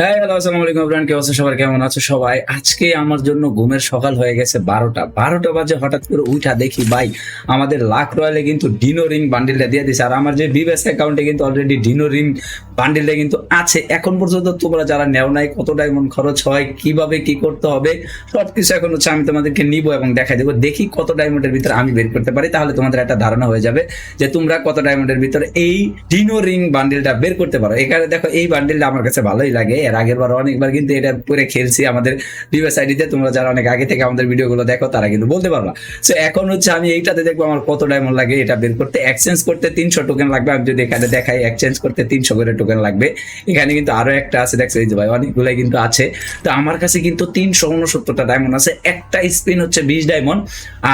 হ্যাঁ হ্যালো, আসসালামু আলাইকুম ফ্রেন্ড কে অবস্থা সবার কেমন আছো সবাই? আজকে আমার জন্য ঘুমের সকাল হয়ে গেছে বারোটা। বারোটা বাজে হঠাৎ করে উঠা দেখি ভাই, আমাদের লাখ রয়্যালে কিন্তু ডিনো রিং বান্ডিলটা দিয়ে দিছে। আর আমার যে বিবেস অ্যাকাউন্টে কিন্তু অলরেডি ডিনো রিং বান্ডিলটা কিন্তু আছে। এখন পর্যন্ত তোমরা যারা নেও নাই, কত ডায়মন্ড খরচ হয়, কীভাবে কি করতে হবে, সবকিছু এখন হচ্ছে আমি তোমাদেরকে নিব এবং দেখাই দেবো। দেখি কত ডায়মন্ডের ভিতরে আমি বের করতে পারি, তাহলে তোমাদের একটা ধারণা হয়ে যাবে যে তোমরা কত ডায়মন্ডের ভিতরে এই ডিনো রিং বান্ডিলটা বের করতে পারো। এখানে দেখো, এই বান্ডিলটা আমার কাছে ভালোই লাগে। এর আগের বার অনেকবার কিন্তু এটা পরে খেলছি আমাদের ডিভাইস আইডিতে। তোমরা যারা অনেক আগে থেকে আমাদের ভিডিওগুলো দেখো, তারা কিন্তু বলতে পারবা সো এখন হচ্ছে আমি এইটাতে দেখব আমার কত ডায়মন্ড লাগে এটা বের করতে। এক্সচেঞ্জ করতে তিনশো টোকেন লাগবে। আমি যদি এখানে দেখাই এক্সচেঞ্জ করতে তিনশো করে টোকেন লাগবে। এখানে কিন্তু আরও একটা আছে, দেখছ এই যে ভাই, অনেকগুলাই কিন্তু আছে। তো আমার কাছে কিন্তু তিনশো উনসত্তরটা ডায়মন্ড আছে। একটা স্পিন হচ্ছে বিশ ডায়মন্ড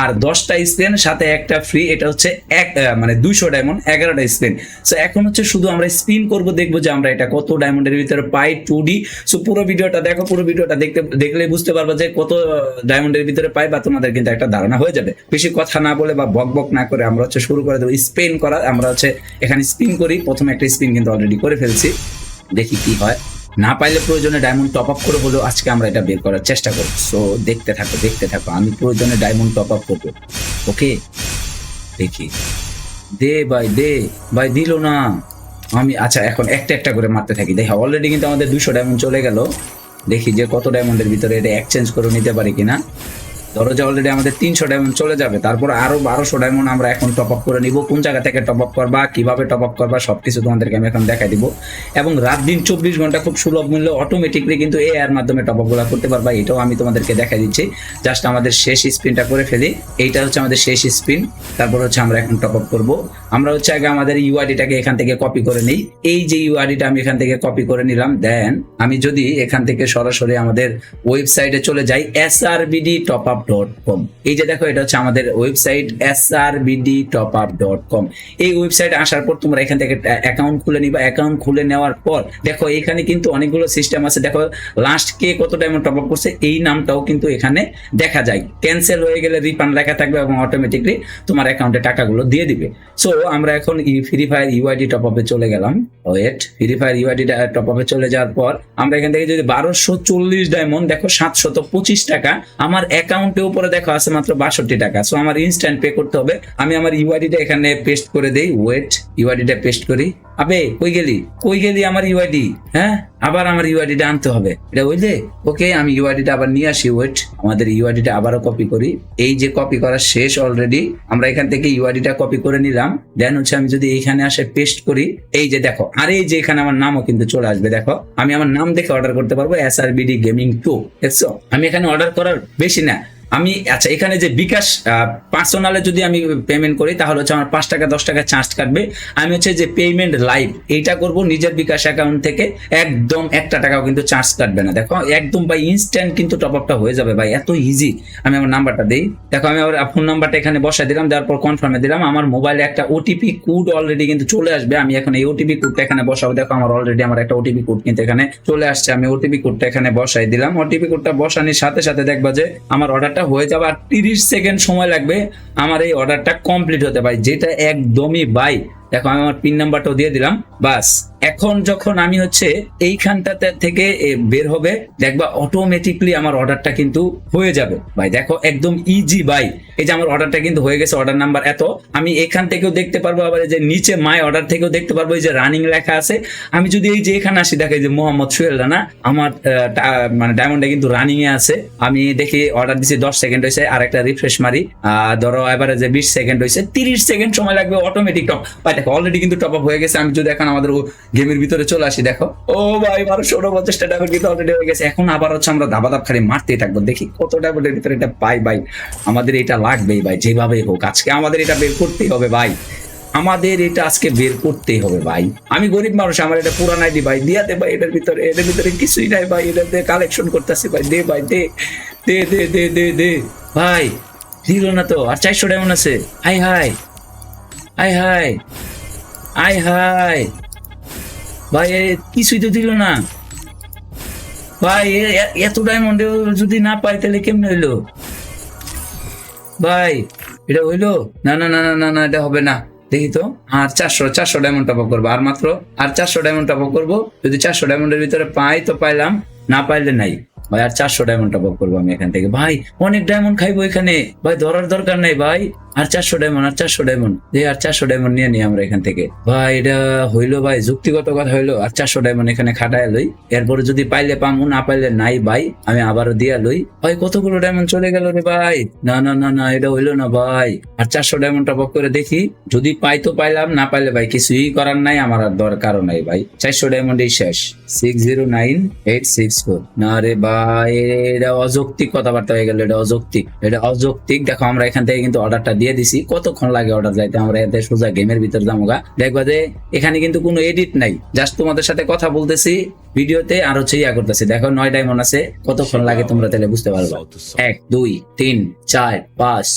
আর দশটা স্পিন সাথে একটা ফ্রি এটা হচ্ছে এক মানে দুইশো ডায়মন্ড এগারোটা স্পিন সো এখন হচ্ছে শুধু আমরা স্পিন করব, দেখব যে আমরা এটা কত ডায়মন্ডের ভিতরে পাই টু ডি সো পুরো ভিডিওটা দেখো, পুরো ভিডিওটা দেখতে দেখলে বুঝতে পারবা যে কত ডায়মন্ডের ভিতরে পাই বা তোমাদের কিন্তু একটা ধারণা হয়ে যাবে। বেশি কথা না বলে বা বক বক না করে আমরা হচ্ছে শুরু করে দেবো। স্পিন করা, আমরা হচ্ছে এখানে স্পিন করি। প্রথমে একটা স্পিন কিন্তু অলরেডি করে ফেলছি। দেখি কি হয়। না পাইলে প্রয়োজনে ডায়মন্ড টপ আপ করে হলেও আজকে আমরা এটা বের করার চেষ্টা করব। সো দেখতে থাকো দেখতে থাকো। আমি প্রয়োজনে ডায়মন্ড টপ আপ করব। ওকে দেখি। দে ভাই দে। ভাই, দিল না। আমি আচ্ছা এখন একটা একটা করে মারতে থাকি। দেখি অলরেডি কিন্তু আমাদের দুশো ডায়মন্ড চলে গেল। দেখি যে কত ডায়মন্ডের ভিতরে এটা এক্সচেঞ্জ করে নিতে পারি কিনা। ধরো যে অলরেডি আমাদের তিনশো ডায়মন্ড চলে যাবে, তারপর আরও বারোশো ডায়মন্ড আমরা এখন টপ আপ করে নিব। কোন জায়গা থেকে টপ আপ করবা, কীভাবে টপ আপ করবা, সবকিছু তোমাদেরকে আমি এখন দেখাই দিব। এবং রাত দিন চব্বিশ ঘণ্টা খুব সুলভ মূল্যে অটোমেটিকলি কিন্তু এ এর মাধ্যমে টপ আপগুলা করতে পারবা। এটাও আমি তোমাদেরকে দেখাই দিচ্ছি। জাস্ট আমাদের শেষ স্পিনটা করে ফেলি। এইটা হচ্ছে আমাদের শেষ স্পিন তারপর হচ্ছে আমরা এখন টপ আপ করব। আমরা হচ্ছে আগে আমাদের ইউআইডিটাকে এখান থেকে কপি করে নিই। এই যে ইউআইডিটা আমি এখান থেকে কপি করে নিলাম দেন আমি যদি এখান থেকে সরাসরি আমাদের ওয়েবসাইটে চলে যাই S R BD top up dot com এই যে দেখো, এটা হচ্ছে আমাদের website S R BD top up dot com এই ওয়েবসাইটে আসার পর তোমরা এখান থেকে অ্যাকাউন্ট খুলে নিবা। অ্যাকাউন্ট খুলে নেওয়ার পর, দেখো, এখানে কিন্তু অনেকগুলো সিস্টেম আছে। দেখো লাস্ট কে কত টাইম টপ আপ করছে, এই নামটাও কিন্তু এখানে দেখা যায়। ক্যান্সেল হয়ে গেলে রিফান্ড লেখা থাকবে এবং অটোমেটিকলি তোমার অ্যাকাউন্টে টাকাগুলো দিয়ে দিবে। সো আমরা এখন ফ্রি ফায়ার ইউআইডি টপ আপে চলে গেলাম। Wait free fire UID top আপে চলে যাওয়ার পর আমরা এখান থেকে যদি বারোশো চল্লিশ ডায়মন্ড দেখো সাতশত পঁচিশ টাকা, আমার অ্যাকাউন্টে উপরে দেখো আছে মাত্র বাষট্টি টাকা। সো আমার ইনস্ট্যান্ট পে করতে হবে। আমি আমার ইউআইডিটা এখানে পেস্ট করে দেই। ওয়েট ইউআইডিটা পেস্ট করি। আবে, কই গেলি? কই গেলি আমার ইউআইডি হ্যাঁ? আবার আমার ইউআইডিটা আনতে হবে। এটা বুঝলে ওকে, আমি ইউআইডিটা আবার নিয়ে আসি ওয়েট আমাদের ইউআইডিটা আবারও কপি করি। এই যে কপি করা শেষ অলরেডি আমরা এখান থেকে ইউআইডিটা কপি করে নিলাম। দেন হচ্ছে আমি যদি এইখানে আসে পেস্ট করি, এই যে দেখো, আর এই যে এখানে আমার নামও কিন্তু চলে আসবে, দেখো। আমি আমার নাম দেখে অর্ডার করতে পারব S R BD gaming two দেখছ? আমি এখানে অর্ডার করার বেশি না। আমি আচ্ছা এখানে যে বিকাশ পার্সোনালে যদি আমি পেমেন্ট করি, তাহলে হচ্ছে আমার পাঁচ টাকা, দশ টাকা চার্জ কাটবে। আমি হচ্ছে যে পেমেন্ট লাইভ এইটা করব নিজের বিকাশ অ্যাকাউন্ট থেকে, একদম একটা টাকাও কিন্তু চার্জ কাটবে না। দেখো, একদম ভাই ইনস্ট্যান্ট কিন্তু টপ আপটা হয়ে যাবে ভাই, এত ইজি আমি আমার নাম্বারটা দিই। দেখো, আমি আমার ফোন নাম্বারটা এখানে বসাই দিলাম, দেওয়ার পর কনফার্মে দিলাম, আমার মোবাইলে একটা ওটিপি কোড অলরেডি কিন্তু চলে আসবে। আমি এখন এই ওটিপি কোডটা এখানে বসাবো। দেখো, আমার অলরেডি আমার একটা ওটিপি কোড কিন্তু এখানে চলে আসছে। আমি ওটিপি কোডটা এখানে বসাই দিলাম। ওটিপি কোডটা বসানোর সাথে সাথে দেখবা যে, আমার অর্ডারটা হয়ে যাবে আর তিরিশ সেকেন্ড সময় লাগবে আমার এই অর্ডারটা কমপ্লিট হতে পারে যেটা একদমই বাই দেখো, আমি আমার পিন নাম্বারটাও দিয়ে দিলাম। বাস, এখন যখন আমি হচ্ছে এইখানটাতে থেকে বের হবে, দেখবা অটোমেটিকলি আমার অর্ডারটা কিন্তু হয়ে যাবে। ভাই, দেখো, একদম ইজি বাই এই যে আমার অর্ডারটা কিন্তু হয়ে গেছে অর্ডার নাম্বার এত। আমি এখান থেকেও দেখতে পারব আবার যে নিচে মাই অর্ডার থেকেও দেখতে পারব, এই যে রানিং লেখা আছে। আমি যদি এই যে এখানে আসি, দেখে যে মোহাম্মদ সোহেল রানা, আমার মানে ডায়মন্ডটা কিন্তু রানিং এ আছে। আমি দেখি অর্ডার দিছি, দশ সেকেন্ড হয়েছে আর একটা রিফ্রেশ মারি ধরো, এবারে যে বিশ সেকেন্ড হয়েছে তিরিশ সেকেন্ড সময় লাগবে অটোমেটিক টপ ভাই দেখো অলরেডি কিন্তু টপ আপ হয়ে গেছে। আমি যদি এখন আমাদের গেমের ভিতরে চলে আসি, দেখো। ও ভাই, বারোশো উনপঞ্চাশটা ডায়মন্ড কিন্তু অলরেডি হয়ে গেছে। এখন আবার হচ্ছে আমরা দাবা দাব খালি মারতেই থাকব। দেখি কত ডায়মন্ডের ভিতরে এটা পাই, ভাই। আমাদের এটা লাগবেই, ভাই, যেভাবেই হোক। আজকে আমাদের এটা বের করতেই হবে, ভাই। আমাদের এটা আজকে বের করতেই হবে, ভাই। আমি গরিব মানুষ, আমার এটা পুরান আইডি ভাই। দিয়াতে ভাই এটার ভিতরে। এটার ভিতরে কিছুই নাই, ভাই। এটাতে কালেকশন করতেছি, ভাই। দে ভাই, দে। দে দে দে দে দে। ভাই, দিল না তো। আর চারশো ডায়মন্ড আছে। Hi hi. Hi hi. Hi hi ভাই কিছুই তো দিল না। ভাই এত ডায়মন্ড যদি না পাই তাহলে কেমনে হইল? ভাই, এটা হইল? না না না না না এটা হবে না। দেখি তো, আর চারশো চারশো ডায়মন্ড টপ করব। আর মাত্র, আর চারশো ডায়মন্ড টপ করব। যদি চারশো ডায়মন্ডের ভিতরে পাই, তো পাইলাম। না পাইলে নাই। ভাই, আর চারশো ডায়মন্ড টপ আপ করব আমি এখান থেকে। ভাই, অনেক ডায়মন্ড খাইবো এখানে। ভাই, ধরার দরকার নেই, ভাই। আর চারশো ডায়মন্ড আর চারশো ডায়মন্ড আর চারশো ডায়মন্ড নিয়ে নিই আমরা এখান থেকে। ভাই, এটা হইল, ভাই, যুক্তিগত কথা হইল। আর চারশো ডায়মন্ড এখানে খাটায় লই। এরপরে যদি পাইলে পামু, না পাইলে নাই, ভাই। আমি আবারও দিয়া লই। ভাই, কতগুলো ডায়মন্ড চলে গেল রে, ভাই? না না না না, এটা হইল না, ভাই। আর চারশো ডায়মন্ড টপ আপ করে দেখি। যদি পাই তো পাইলাম, না পাইলে, ভাই, কিছুই করার নাই, আমার আর দরকারও নাই, ভাই। চারশো ডায়মন্ডই শেষ। Six zero nine eight six four না রে, ভাই। এটা অযৌক্তিক কথাবার্তা হয়ে গেল, এটা অযৌক্তিক। এটা অযৌক্তিক। দেখো, আমরা এখান থেকে কিন্তু অর্ডারটা দিয়ে দিছি। কতক্ষণ লাগে অর্ডার যাইতে? আমরা এতে সোজা গেমের ভিতর যামোগা। দেখবা যে, এখানে কিন্তু কোনো এডিট নাই। জাস্ট তোমাদের সাথে কথা বলতেছি। ভিডিওতে আর হচ্ছে করতেছি। দেখো নয় ডায়মন্ড আছে, কতক্ষণ লাগে তোমরা তাহলে বুঝতে পারবা? এক, দুই, তিন, চার, পাঁচ,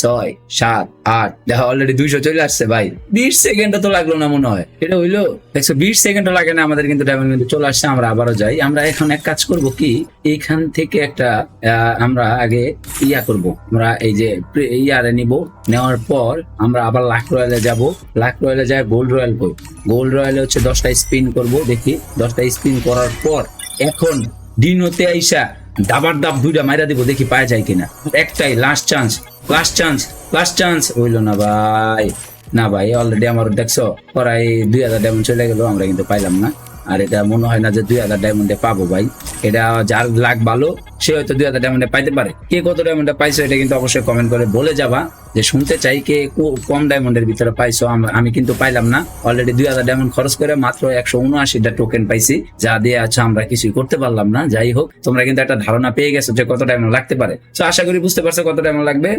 ছয়, সাত, আট। দেখো অলরেডি দুইশো চলে আসছে ভাই। বিশ সেকেন্ডও তো লাগল না মনে হয়। এটা হইল, দেখছ, বিশ সেকেন্ডও লাগে না, আমাদের কিন্তু ডায়মন্ড কিন্তু চলে আসছে, আমরা আবারও যাই। আমরা এখন এক কাজ করব কি, এইখান থেকে একটা আমরা আগে ইয়া করব। আমরা এই যে ইয়ারে নিব, নেওয়ার পর আমরা আবার লাখ রয়্যালে যাব। লাখ রয়্যালে যায় গোল্ড রয়্যাল কই গোল্ড রয়্যালে হচ্ছে দশটা স্পিন করব, দেখি। দশটা স্পিন করার পর এখন ডিনোতে আইসা দাবার দাব দুইটা মাইরা দিব, দেখি পাওয়া যায় কিনা। একটাই last chance last chance last chance হইল না ভাই না ভাই অলরেডি আমার দেখছ, প্রায় দুই হাজার ডায়মন্ড চলে গেল, আমরা কিন্তু পাইলাম না। আর এটা মনে হয় না যে দুই হাজার ডায়মন্ডে পাবো ভাই। এটা যার লাগ ভালো সে হয়তো দুই হাজার ডায়মন্ডে পাইতে পারে। কে কত ডায়মন্ডে পাইছো এটা কিন্তু অবশ্যই কমেন্ট করে বলে যাবা যে শুনতে চাই কে কম ডায়মন্ডের ভিতরে পাইছো। আমি কিন্তু পাইলাম না। অলরেডি দুই হাজার ডায়মন্ড খরচ করে মাত্র একশো উনআশিটা টোকেন পাইছি। যা দিয়ে আছে আমরা কিছুই করতে পারলাম না। যাই হোক, তোমরা কিন্তু একটা ধারণা পেয়ে গেছো যে কত ডায়মন্ড লাগতে পারে। তো আশা করি বুঝতে পারছ কত ডায়মন্ড লাগবে।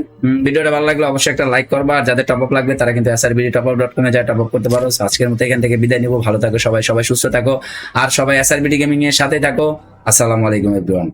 ভিডিওটা ভালো লাগলে অবশ্যই একটা লাইক করবা। আর যাদের টপ আপ লাগবে, তারা কিন্তু বিডি টপ আপ ডট কমে যায় টপ আপ করতে পারো। আজকের মতো এখান থেকে বিদায় নিবো। ভালো থাকো সবাই সবাই সুস্থ থাকো। আর সবাই বিডি গেমিং এর সাথে থাকো। আসসালামু আলাইকুম এভরিওয়ান